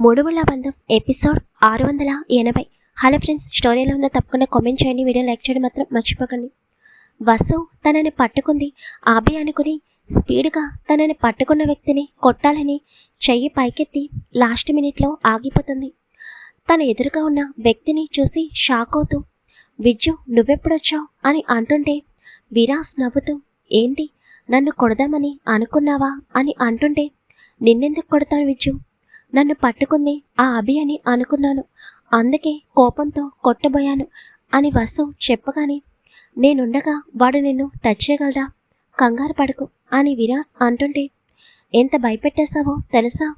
మూడుముళ్ళ బంధం ఎపిసోడ్ ఆరు వందల ఎనభై. హలో ఫ్రెండ్స్ స్టోరీలో ఉందో తప్పకుండా కామెంట్ చేయండి వీడియో లైక్ చేయడం మాత్రం మర్చిపోకండి. వసు తనని పట్టుకుంది. ఆబి అనుకుని స్పీడ్గా తనని పట్టుకున్న వ్యక్తిని కొట్టాలని చెయ్యి పైకెత్తి లాస్ట్ మినిట్లో ఆగిపోతుంది. తన ఎదురుగా ఉన్న వ్యక్తిని చూసి షాక్ అవుతూ విజ్జు నువ్వెప్పుడొచ్చావు? అని అంటుంటే విరాస్ నవ్వుతూ ఏంటి? నన్ను కొడదామని అనుకున్నావా? అని అంటుంటే నిన్నెందుకు కొడతాను విజ్జు నన్ను పట్టుకుంది ఆ అభి అని అనుకున్నాను. అందుకే కోపంతో కొట్టబోయాను అని వసు చెప్పగానే నేనుండగా వాడు నిన్ను టచ్ చేయగలరా కంగారు పడకు అని విరాస్ అంటుంటే ఎంత భయపెట్టేశావో తెలుసా?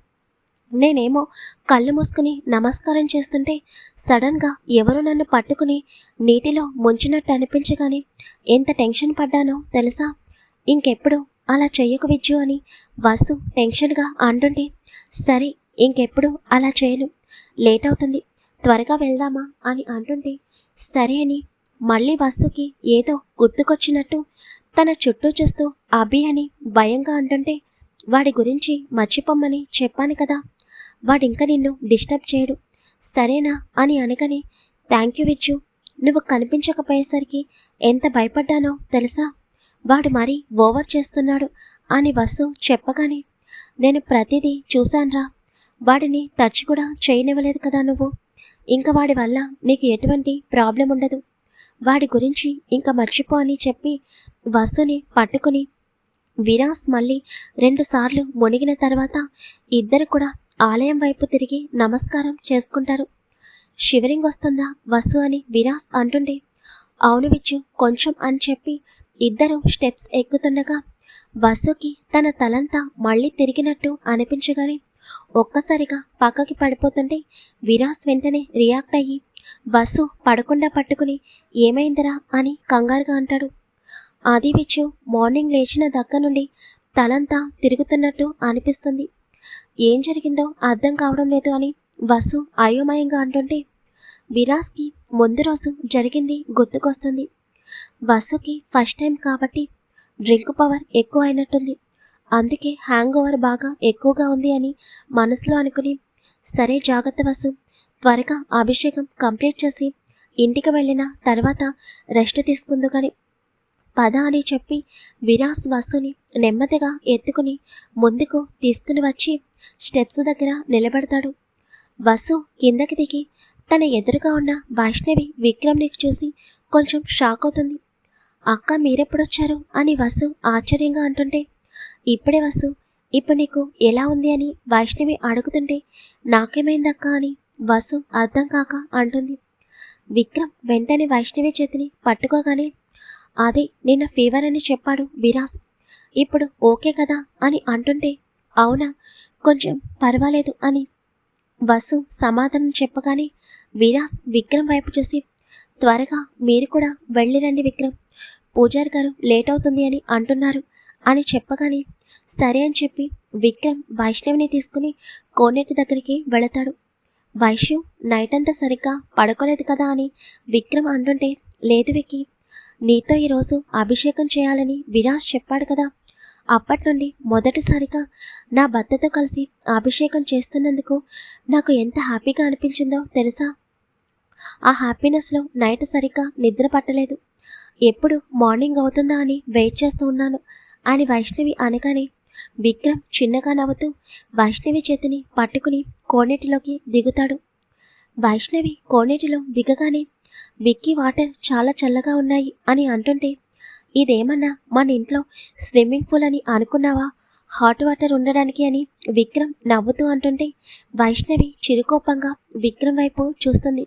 నేనేమో కళ్ళు మూసుకుని నమస్కారం చేస్తుంటే సడన్గా ఎవరో నన్ను పట్టుకుని నీటిలో ముంచినట్టు అనిపించగానే ఎంత టెన్షన్ పడ్డానో తెలుసా? ఇంకెప్పుడు అలా చెయ్యకు విజ్జు అని వసు టెన్షన్గా అంటుంటే సరే ఇంకెప్పుడు అలా చేయను. లేట్ అవుతుంది. త్వరగా వెళ్దామా అని అంటుంటే సరే అని. మళ్ళీ వస్తుకి ఏదో గుర్తుకొచ్చినట్టు తన చుట్టూ చూస్తూ అభి అని భయంగా అంటుంటే వాడి గురించి మర్చిపోమ్మని చెప్పాను కదా. వాడింక నిన్ను డిస్టర్బ్ చేయడు. సరేనా అని అనగానే థ్యాంక్ యూ విజ్జు నువ్వు కనిపించకపోయేసరికి ఎంత భయపడ్డానో తెలుసా? వాడు మరీ ఓవర్ చేస్తున్నాడు అని వసు చెప్పగానే నేను ప్రతిదీ చూశాన్రా. వాడిని టచ్ కూడా చేయనివ్వలేదు కదా నువ్వు. ఇంకా వాడి వల్ల నీకు ఎటువంటి ప్రాబ్లం ఉండదు. వాడి గురించి ఇంకా మర్చిపో అని చెప్పి వసుని పట్టుకుని విరాస్ మళ్ళీ రెండుసార్లు మునిగిన తర్వాత ఇద్దరు కూడా ఆలయం వైపు తిరిగి నమస్కారం చేసుకుంటారు. షివరింగ్ వస్తుందా వసు అని విరాస్ అంటుండే. అవును విచ్చు కొంచెం అని చెప్పి ఇద్దరు స్టెప్స్ ఎక్కుతుండగా వసుకి తన తలంతా మళ్ళీ తిరిగినట్టు అనిపించగానే ఒక్కసారిగా పక్కకి పడిపోతుంటే విరాస్ వెంటనే రియాక్ట్ అయ్యి బస్సు పడకుండా పట్టుకుని ఏమైందిరా? అని కంగారుగా అంటాడు. ఆది విచ్చు మార్నింగ్ లేచిన దగ్గర నుండి తలంతా తిరుగుతున్నట్టు అనిపిస్తుంది. ఏం జరిగిందో అర్థం కావడం లేదు అని బస్సు అయోమయంగా అంటుంటే విరాస్కి ముందు రోజు జరిగింది గుర్తుకొస్తుంది. బస్సుకి ఫస్ట్ టైం కాబట్టి డ్రింక్ పవర్ ఎక్కువ అయినట్టుంది. అందుకే హ్యాంగ్ ఓవర్ బాగా ఎక్కువగా ఉంది అని మనసులో అనుకుని సరే జాగ్రత్త వసు. త్వరగా అభిషేకం కంప్లీట్ చేసి ఇంటికి వెళ్ళిన తర్వాత రెస్ట్ తీసుకుందు కానీ పద అని చెప్పి విరాస్ వసుని నెమ్మదిగా ఎత్తుకుని ముందుకు తీసుకుని వచ్చి స్టెప్స్ దగ్గర నిలబెడతాడు. వసు కిందకి దిగి తన ఎదురుగా ఉన్న వైష్ణవి విక్రమ్ని చూసి కొంచెం షాక్ అవుతుంది. అక్క మీరెప్పుడొచ్చారు? అని వసు ఆశ్చర్యంగా అంటుంటే ఇప్పుడే వసు. ఇప్పుడు నీకు ఎలా ఉంది అని వైష్ణవి అడుగుతుంటే నాకేమైందక్కా అని వసు అర్థం కాక అంటుంది. విక్రమ్ వెంటనే వైష్ణవి చేతిని పట్టుకోగానే అదే నిన్న ఫీవర్ అని చెప్పాడు విరాస్. ఇప్పుడు ఓకే కదా అని అంటుంటే అవునా? కొంచెం పర్వాలేదు అని వసు సమాధానం చెప్పగానే విరాస్ విక్రమ్ వైపు చూసి త్వరగా మీరు కూడా వెళ్ళిరండి విక్రమ్. పూజారి గారు లేట్ అవుతుంది అని అంటున్నారు. అని చెప్పగానే సరే అని చెప్పి విక్రమ్ వైష్ణవిని తీసుకుని కోనేటి దగ్గరికి వెళతాడు. వైష్ణవ్ నైట్ అంతా సరిగ్గా పడుకోలేదు కదా అని విక్రమ్ అంటుంటే లేదు విక్కి నీతో ఈరోజు అభిషేకం చేయాలని విరాజ్ చెప్పాడు కదా. అప్పటి నుండి మొదటిసారిగా నా భర్తతో కలిసి అభిషేకం చేస్తున్నందుకు నాకు ఎంత హ్యాపీగా అనిపించిందో తెలుసా? ఆ హ్యాపీనెస్లో నైట్ సరిగ్గా నిద్ర పట్టలేదు. ఎప్పుడు మార్నింగ్ అవుతుందా అని వెయిట్ చేస్తూ ఉన్నాను. అని వైష్ణవి అనగానే విక్రమ్ చిన్నగా నవ్వుతూ వైష్ణవి చేతిని పట్టుకుని కోనేటిలోకి దిగుతాడు. వైష్ణవి కోనేటిలో దిగగానే విక్కీ వాటర్ చాలా చల్లగా ఉన్నాయి అని అంటుంటే ఇదేమన్నా మన ఇంట్లో స్విమ్మింగ్ పూల్ అని అనుకున్నావా? హాట్ వాటర్ ఉండడానికి అని విక్రమ్ నవ్వుతూ అంటుంటే వైష్ణవి చిరుకోపంగా విక్రమ్ వైపు చూస్తుంది.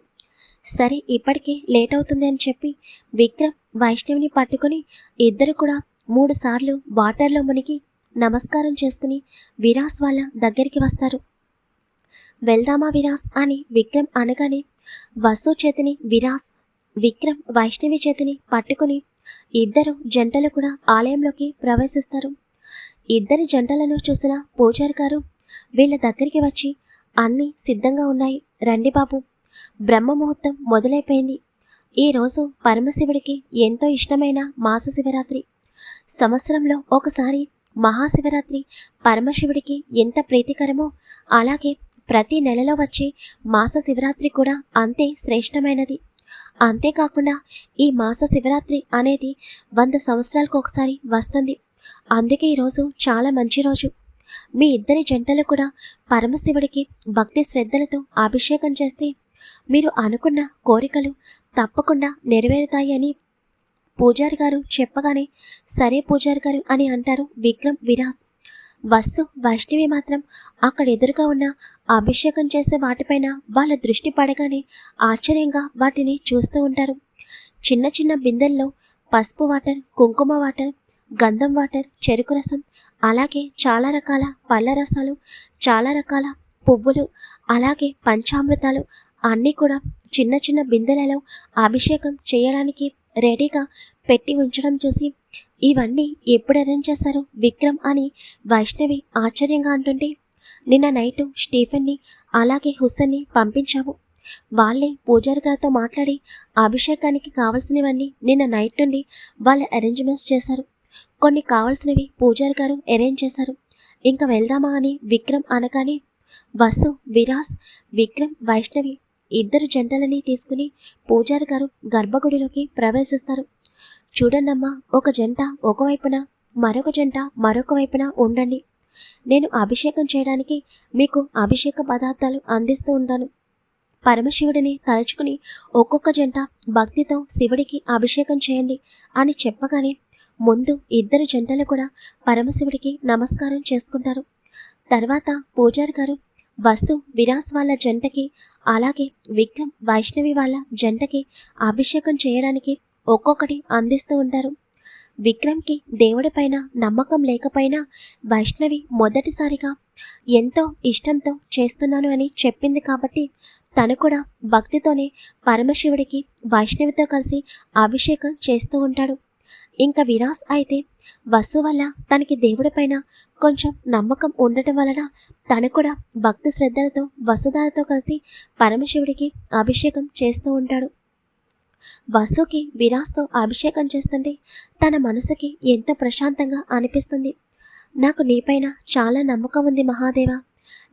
సరే ఇప్పటికే లేట్ అవుతుంది అని చెప్పి విక్రమ్ వైష్ణవిని పట్టుకుని ఇద్దరు కూడా మూడు సార్లు వాటర్లో మునిగి నమస్కారం చేసుకుని విరాస్ వాళ్ళ దగ్గరికి వస్తారు. వెళ్దామా విరాస్ అని విక్రమ్ అనగానే వసు చేతిని విరాస్ విక్రమ్ వైష్ణవి చేతిని పట్టుకుని ఇద్దరు జంటలు కూడా ఆలయంలోకి ప్రవేశిస్తారు. ఇద్దరి జంటలను చూసిన పూజారి గారు వీళ్ళ దగ్గరికి వచ్చి అన్నీ సిద్ధంగా ఉన్నాయి. రండి బాబు. బ్రహ్మ ముహూర్తం మొదలైపోయింది. ఈరోజు పరమశివుడికి ఎంతో ఇష్టమైన మాస శివరాత్రి. సంవత్సరంలో ఒకసారి మహాశివరాత్రి పరమశివుడికి ఎంత ప్రీతికరమో అలాగే ప్రతి నెలలో వచ్చే మాస శివరాత్రి కూడా అంతే శ్రేష్టమైనది. అంతేకాకుండా ఈ మాస శివరాత్రి అనేది వంద సంవత్సరాలకు ఒకసారి వస్తుంది. అందుకే ఈరోజు చాలా మంచి రోజు. మీ ఇద్దరి జంటలు కూడా పరమశివుడికి భక్తి శ్రద్ధలతో అభిషేకం చేస్తే మీరు అనుకున్న కోరికలు తప్పకుండా నెరవేరుతాయని పూజారి గారు చెప్పగానే సరే పూజారి గారు అని అంటారు విక్రమ్ విరాస్. వస్సు వైష్ణవి మాత్రం అక్కడ ఎదురుగా ఉన్న అభిషేకం చేసే వాటిపైన వాళ్ళ దృష్టి పడగానే ఆశ్చర్యంగా వాటిని చూస్తూ ఉంటారు. చిన్న చిన్న బిందెల్లో పసుపు వాటర్ కుంకుమ వాటర్ గంధం వాటర్ చెరుకు రసం అలాగే చాలా రకాల పళ్ళ రసాలు చాలా రకాల పువ్వులు అలాగే పంచామృతాలు అన్నీ కూడా చిన్న చిన్న బిందెలలో అభిషేకం చేయడానికి రెడీగా పెట్టి ఉంచడం చూసి ఇవన్నీ ఎప్పుడు అరేంజ్ చేశారు విక్రమ్ అని వైష్ణవి ఆశ్చర్యంగా అంటుంటే నిన్న నైటు స్టీఫెన్ని అలాగే హుస్సన్ని పంపించాము వాళ్ళే పూజారి గారితో మాట్లాడి అభిషేకానికి కావలసినవన్నీ నిన్న నైట్ నుండి వాళ్ళ అరేంజ్మెంట్స్ చేశారు. కొన్ని కావాల్సినవి పూజారి గారు అరేంజ్ చేశారు. ఇంకా వెళ్దామా అని విక్రమ్ అనగానే వసు విరాస్ విక్రమ్ వైష్ణవి ఇద్దరు జంటలని తీసుకుని పూజారి గారు గర్భగుడిలోకి ప్రవేశిస్తారు. చూడండమ్మా ఒక జంట ఒకవైపున మరొక జంట మరొక వైపున ఉండండి. నేను అభిషేకం చేయడానికి మీకు అభిషేక పదార్థాలు అందిస్తూ ఉంటాను. పరమశివుడిని తలుచుకుని ఒక్కొక్క జంట భక్తితో శివుడికి అభిషేకం చేయండి అని చెప్పగానే ముందు ఇద్దరు జంటలు కూడా పరమశివుడికి నమస్కారం చేసుకుంటారు. తర్వాత పూజారి గారు వసు విరాస్ వాళ్ళ జంటకి అలాగే విక్రమ్ వైష్ణవి వాళ్ళ జంటకి అభిషేకం చేయడానికి ఒక్కొక్కటి అందిస్తూ ఉంటారు. విక్రమ్కి దేవుడిపైన నమ్మకం లేకపోయినా వైష్ణవి మొదటిసారిగా ఎంతో ఇష్టంతో చేస్తున్నాను అని చెప్పింది కాబట్టి తను కూడా భక్తితోనే పరమశివుడికి వైష్ణవితో కలిసి అభిషేకం చేస్తూ ఉంటాడు. ఇంకా విరాస్ అయితే వసు వల్ల తనకి దేవుడిపైన కొంచెం నమ్మకం ఉండటం వలన తను కూడా భక్తి శ్రద్ధలతో వసుధారతో కలిసి పరమశివుడికి అభిషేకం చేస్తూ ఉంటాడు. వసుకి విరాస్తో అభిషేకం చేస్తుంటే తన మనసుకి ఎంతో ప్రశాంతంగా అనిపిస్తుంది. నాకు నీపైన చాలా నమ్మకం ఉంది మహాదేవ.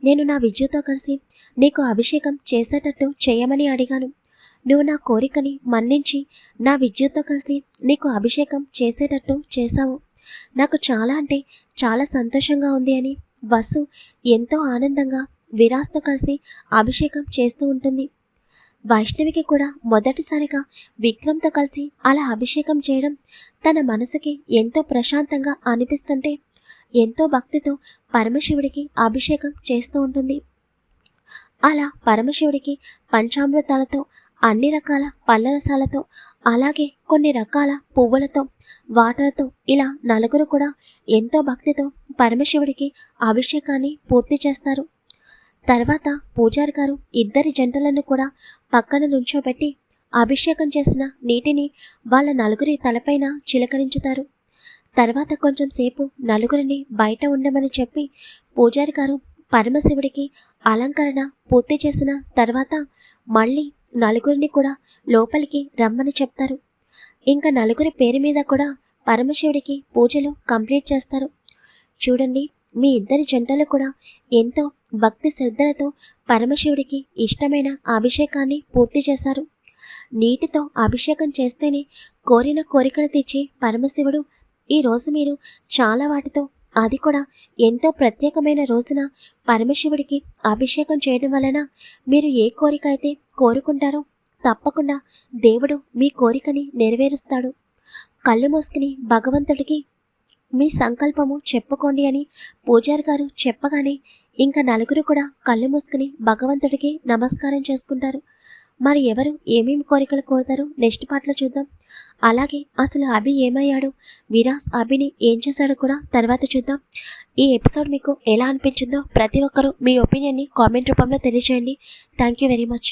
నేను నా విద్యుతో కలిసి నీకు అభిషేకం చేసేటట్టు చేయమని అడిగాను. నువ్వు నా కోరికని మన్నించి నా విద్యుత్తో కలిసి నీకు అభిషేకం చేసేటట్టు చేశావు. నాకు చాలా అంటే చాలా సంతోషంగా ఉంది అని వసు ఎంతో ఆనందంగా విరాస్తో కలిసి అభిషేకం చేస్తూ ఉంటుంది. వైష్ణవికి కూడా మొదటిసారిగా విక్రమ్తో కలిసి అలా అభిషేకం చేయడం తన మనసుకి ఎంతో ప్రశాంతంగా అనిపిస్తుంటే ఎంతో భక్తితో పరమశివుడికి అభిషేకం చేస్తూ ఉంటుంది. అలా పరమశివుడికి పంచామృతాలతో అన్ని రకాల పళ్ళ రసాలతో అలాగే కొన్ని రకాల పువ్వులతో వాటర్తో ఇలా నలుగురు కూడా ఎంతో భక్తితో పరమశివుడికి అభిషేకాన్ని పూర్తి చేస్తారు. తర్వాత పూజారి గారు ఇద్దరి జంటలను కూడా పక్కన నుంచోబెట్టి అభిషేకం చేసిన నీటిని వాళ్ళ నలుగురి తలపైన చిలకరించుతారు. తర్వాత కొంచెం సేపు నలుగురిని బయట ఉండమని చెప్పి పూజారి గారు పరమశివుడికి అలంకరణ పూర్తి చేసిన తర్వాత మళ్ళీ నలుగురిని కూడా లోపలికి రమ్మని చెప్తారు. ఇంకా నలుగురి పేరు మీద కూడా పరమశివుడికి పూజలు కంప్లీట్ చేస్తారు. చూడండి మీ ఇద్దరి జంటలు కూడా ఎంతో భక్తి శ్రద్ధలతో పరమశివుడికి ఇష్టమైన అభిషేకాన్ని పూర్తి చేశారు. నీటితో అభిషేకం చేస్తేనే కోరిన కోరికలు తెచ్చి పరమశివుడు ఈరోజు మీరు చాలా వాటితో అది కూడా ఎంతో ప్రత్యేకమైన రోజున పరమశివుడికి అభిషేకం చేయడం వలన మీరు ఏ కోరిక అయితే కోరుకుంటారో తప్పకుండా దేవుడు మీ కోరికని నెరవేరుస్తాడు. కళ్ళు మూసుకుని భగవంతుడికి మీ సంకల్పము చెప్పుకోండి అని పూజారి గారు చెప్పగానే ఇంకా నలుగురు కూడా కళ్ళు మూసుకుని భగవంతుడికి నమస్కారం చేసుకుంటారు. మరి ఎవరు ఏమేమి కోరికలు కోరుతారు నెక్స్ట్ పాటలో చూద్దాం. అలాగే అసలు అభి ఏమయ్యాడు? విరాస్ అభిని ఏం చేశాడో కూడా తర్వాత చూద్దాం. ఈ ఎపిసోడ్ మీకు ఎలా అనిపించిందో ప్రతి ఒక్కరూ మీ ఒపీనియన్ని కామెంట్ రూపంలో తెలియజేయండి థ్యాంక్ యూ వెరీ మచ్.